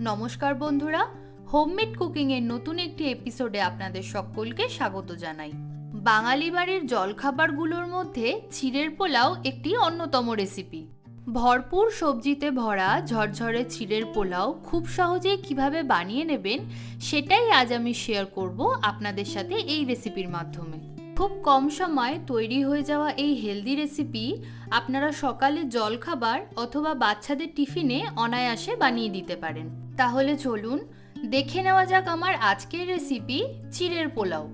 নমস্কার বন্ধুরা হোমমেড কুকিংয়ের নতুন একটি এপিসোডে আপনাদের সকলকে স্বাগত জানাই। বাঙালি বাড়ির জলখাবারগুলোর মধ্যে চিড়ের পোলাও একটি অন্যতম রেসিপি ভরপুর সবজিতে ভরা ঝরঝরে চিড়ের পোলাও খুব সহজেই কীভাবে বানিয়ে নেবেন সেটাই আজ আমি শেয়ার করব আপনাদের সাথে এই রেসিপির মাধ্যমে। খুব কম সময় তৈরি হয়ে যাওয়া এই হেলদি রেসিপি আপনারা সকালে জলখাবার অথবা বাচ্চাদের টিফিনে অনায়াসে বানিয়ে দিতে পারেন। তাহলে চলুন দেখে নেওয়া যাক আমার আজকের রেসিপি চিড়ের পোলাও।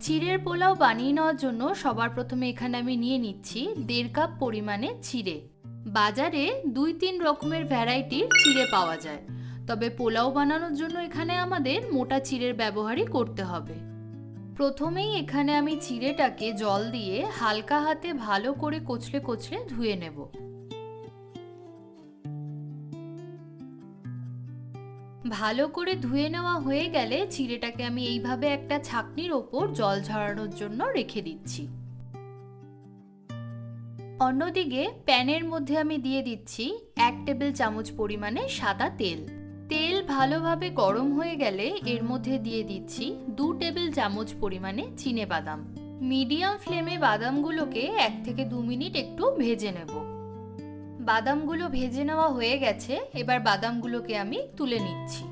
চিড়ের পোলাও বানিয়ে নেওয়ার জন্য সবার প্রথমে এখানে আমি নিয়ে নিচ্ছি দেড় কাপ পরিমাণে চিড়ে। বাজারে দুই তিন রকমের ভ্যারাইটির চিড়ে পাওয়া যায়। তবে পোলাও বানানোর জন্য এখানে আমাদের মোটা চিড়ের ব্যবহারই করতে হবে। প্রথমেই এখানে আমি চিড়েটাকে জল দিয়ে হালকা হাতে ভালো করে কচলে কচলে ধুয়ে নেব। ভালো করে ধুয়ে নেওয়া হয়ে গেলে চিড়েটাকে আমি এইভাবে একটা ছাকনির ওপর জল ঝরানোর জন্য রেখে দিচ্ছি। অন্যদিকে প্যানের মধ্যে আমি দিয়ে দিচ্ছি এক টেবিল চামচ পরিমাণে সাদা তেল। তেল ভালোভাবে গরম হয়ে গেলে এর মধ্যে দিয়ে দিচ্ছি দু টেবিল চামচ পরিমাণে চিনে বাদাম। মিডিয়াম ফ্লেমে বাদামগুলোকে এক থেকে দু মিনিট একটু ভেজে নেব। বাদামগুলো ভেজে নেওয়া হয়ে গেছে, এবার বাদামগুলোকে আমি তুলে নিচ্ছি।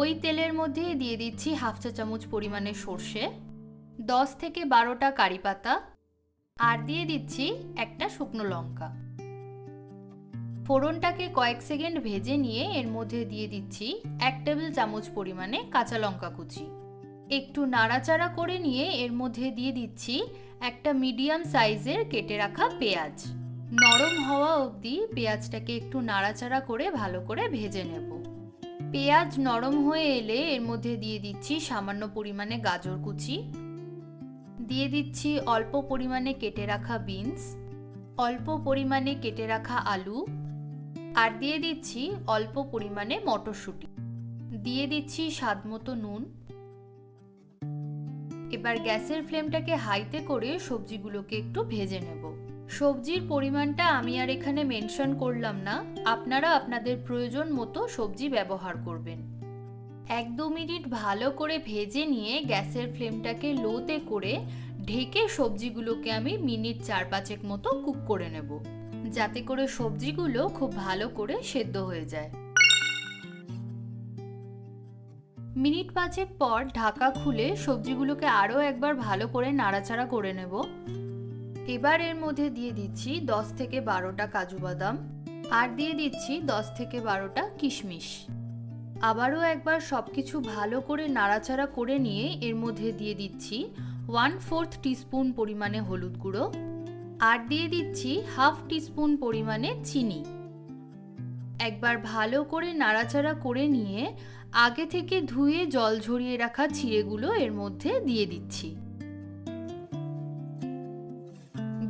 ওই তেলের মধ্যে দিয়ে দিচ্ছি হাফ চা চামচ পরিমাণে সর্ষে, দশ থেকে বারোটা কারি পাতা, আর দিয়ে দিচ্ছি একটা শুকনো লঙ্কা। ফোড়নটাকে কয়েক সেকেন্ড ভেজে নিয়ে এর মধ্যে দিয়ে দিচ্ছি এক টেবিল চামচ পরিমাণে কাঁচা লঙ্কা কুচি। একটু নাড়াচাড়া করে নিয়ে এর মধ্যে দিয়ে দিচ্ছি একটা মিডিয়াম সাইজের কেটে রাখা পেঁয়াজ। নরম হওয়া অবধি পেঁয়াজটাকে একটু নাড়াচাড়া করে ভালো করে ভেজে নেব। পেঁয়াজ নরম হয়ে এলে এর মধ্যে দিয়ে দিচ্ছি সামান্য পরিমাণে গাজর কুচি। দিয়ে দিচ্ছি অল্প পরিমাণে কেটে রাখা বিনস অল্প পরিমাণে কেটে রাখা আলু, আর দিয়ে দিচ্ছি অল্প পরিমাণে মটরশুঁটি। দিয়ে দিচ্ছি স্বাদ মতো নুন। এবার গ্যাসের ফ্লেমটাকে হাইতে করে সবজিগুলোকে একটু ভেজে নেব। সবজির পরিমাণটা আমি আর এখানে মেনশন করলাম না। আপনারা আপনাদের প্রয়োজন মতো সবজি ব্যবহার করবেন। এক দু মিনিট ভালো করে ভেজে নিয়ে গ্যাসের ফ্লেমটাকে লোতে করে ঢেকে সবজিগুলোকে আমি মিনিট চার পাঁচেক মতো কুক করে নেব। যাতে করে সবজিগুলো খুব ভালো করে সেদ্ধ হয়ে যায়। মিনিট পাঁচেক পর ঢাকা খুলে সবজিগুলোকে আরও একবার ভালো করে নাড়াচাড়া করে নেব। এবার এর মধ্যে দিয়ে দিচ্ছি দশ থেকে বারোটা কাজু বাদাম আর দিয়ে দিচ্ছি দশ থেকে বারোটা কিশমিশ। আবারও একবার সব কিছু ভালো করে নাড়াচাড়া করে নিয়ে এর মধ্যে দিয়ে দিচ্ছি ওয়ান ফোর্থ টিস্পুন পরিমাণে হলুদ গুঁড়ো আর দিয়ে দিচ্ছি হাফ টিস্পুন পরিমাণে চিনি। একবার ভালো করে নাড়াচাড়া করে নিয়ে আগে থেকে ধুয়ে জল ঝরিয়ে রাখা চিড়েগুলো এর মধ্যে দিয়ে দিচ্ছি।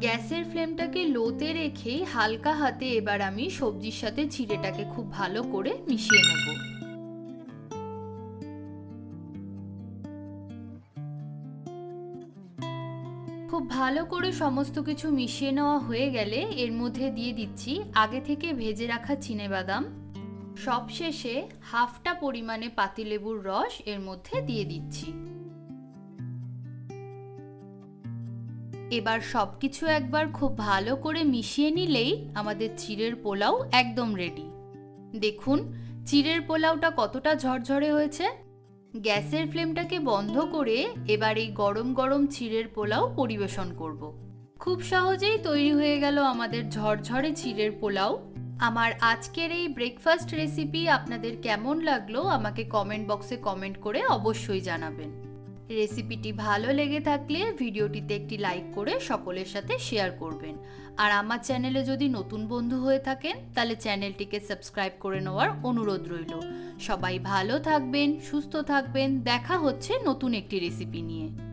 গ্যাসের ফ্লেমটাকে লোতে রেখে হালকা হাতে এবার আমি সবজির সাথে চিড়েটাকে খুব ভালো করে মিশিয়ে নেব। খুব ভালো করে সমস্ত কিছু মিশিয়ে নেওয়া হয়ে গেলে এর মধ্যে দিয়ে দিচ্ছি আগে থেকে ভেজে রাখা বাদাম। সবশেষে হাফটা পরিমাণে পাতিলেবুর রস এর মধ্যে দিয়ে দিচ্ছি। এবার সব কিছু একবার খুব ভালো করে মিশিয়ে নিলেই আমাদের চিড়ের পোলাও একদম রেডি দেখুন, চিড়ের পোলাওটা কতটা ঝরঝরে হয়েছে। গ্যাসের ফ্লেমটাকে বন্ধ করে এবার এই গরম গরম চিড়ের পোলাও পরিবেশন করব। খুব সহজেই তৈরি হয়ে গেল আমাদের ঝরঝরে চিড়ের পোলাও। আমার আজকের এই ব্রেকফাস্ট রেসিপি আপনাদের কেমন লাগল আমাকে কমেন্ট বক্সে কমেন্ট করে অবশ্যই জানাবেন। রেসিপিটি ভালো লেগে থাকলে ভিডিওটিতে একটি লাইক করে সকলের সাথে শেয়ার করবেন। আর আমার চ্যানেলে যদি নতুন বন্ধু হয়ে থাকেন, তাহলে চ্যানেলটিকে সাবস্ক্রাইব করে নেওয়ার অনুরোধ রইল। সবাই ভালো থাকবেন, সুস্থ থাকবেন, দেখা হচ্ছে নতুন একটি রেসিপি নিয়ে।